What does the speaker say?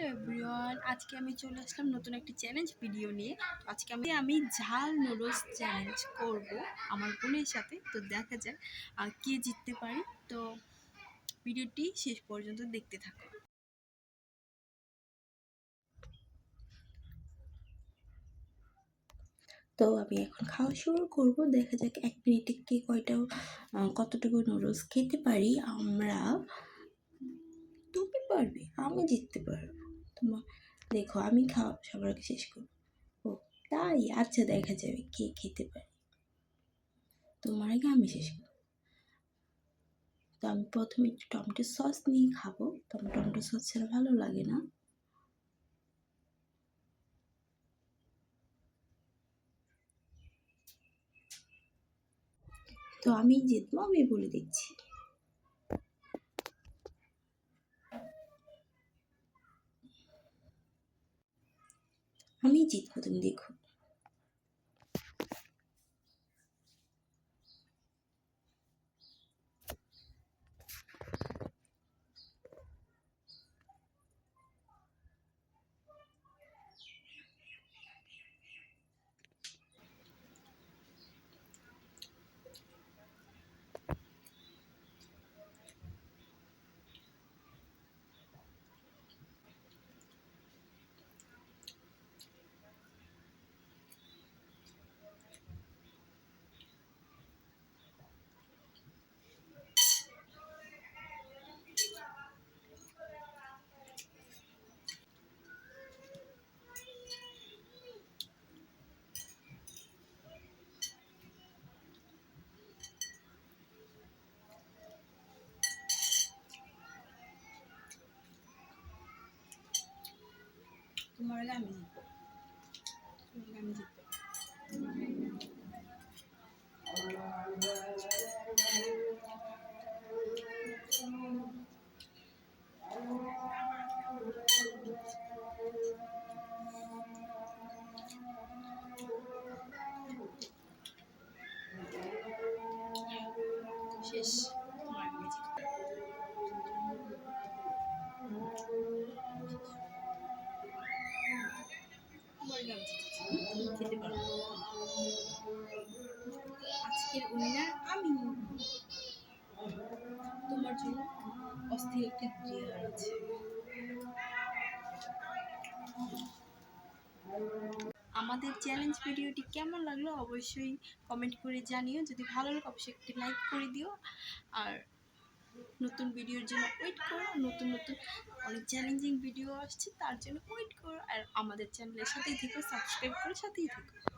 Hello everyone, আজকে আমি চলে আসলাম নতুন একটি চ্যালেঞ্জ ভিডিও নিয়ে। আজকে আমি আমি ঝাল নুডলস চ্যালেঞ্জ করব আমার বোনের সাথে। তো দেখা যাক আর কে জিততে পারি। তো ভিডিওটি শেষ পর্যন্ত দেখতে থাকো। তো আমি এখন খাওয়া শুরু করব। দেখা যাক এক মিনিটে কে কয়টা কতটুকু নুডলস খেতে পারি। আমরা তুমি পারবে, আমি জিততে পারব। তোমার দেখো আমি খাওয়া, সবার আগে শেষ করব। ও, তাই? আচ্ছা দেখা যাবে কে খেতে পারে। তোমার আগে আমি শেষ করব। তো আমি প্রথমে একটু টমেটো সস নিয়ে খাব। তো আমার টমেটো সস ছাড়া ভালো লাগে না। তো আমি জিতবো, আমি বলে দিচ্ছি। আমি জিতবো তুমি দেখো তোমার আগে আমি জিতবো তোমার আগে আমি জিতবো শেষ তুমি খেতে পারব আজকের উইনার আমি। তোমার জন্য অস্থির একটা ক্রিয়া আছে। আমাদের চ্যালেঞ্জ ভিডিওটি কেমন লাগল অবশ্যই কমেন্ট করে জানিও। যদি ভালো লাগে, অবশ্যই একটি লাইক করে দিও। আর নতুন ভিডিওর জন্য ওয়েট করো, নতুন নতুন অনেক চ্যালেঞ্জিং ভিডিও আসছে, তার জন্য ওয়েট করো। আর আমাদের চ্যানেলের সাথেই থেকো সাবস্ক্রাইব করে সাথেই থেকো।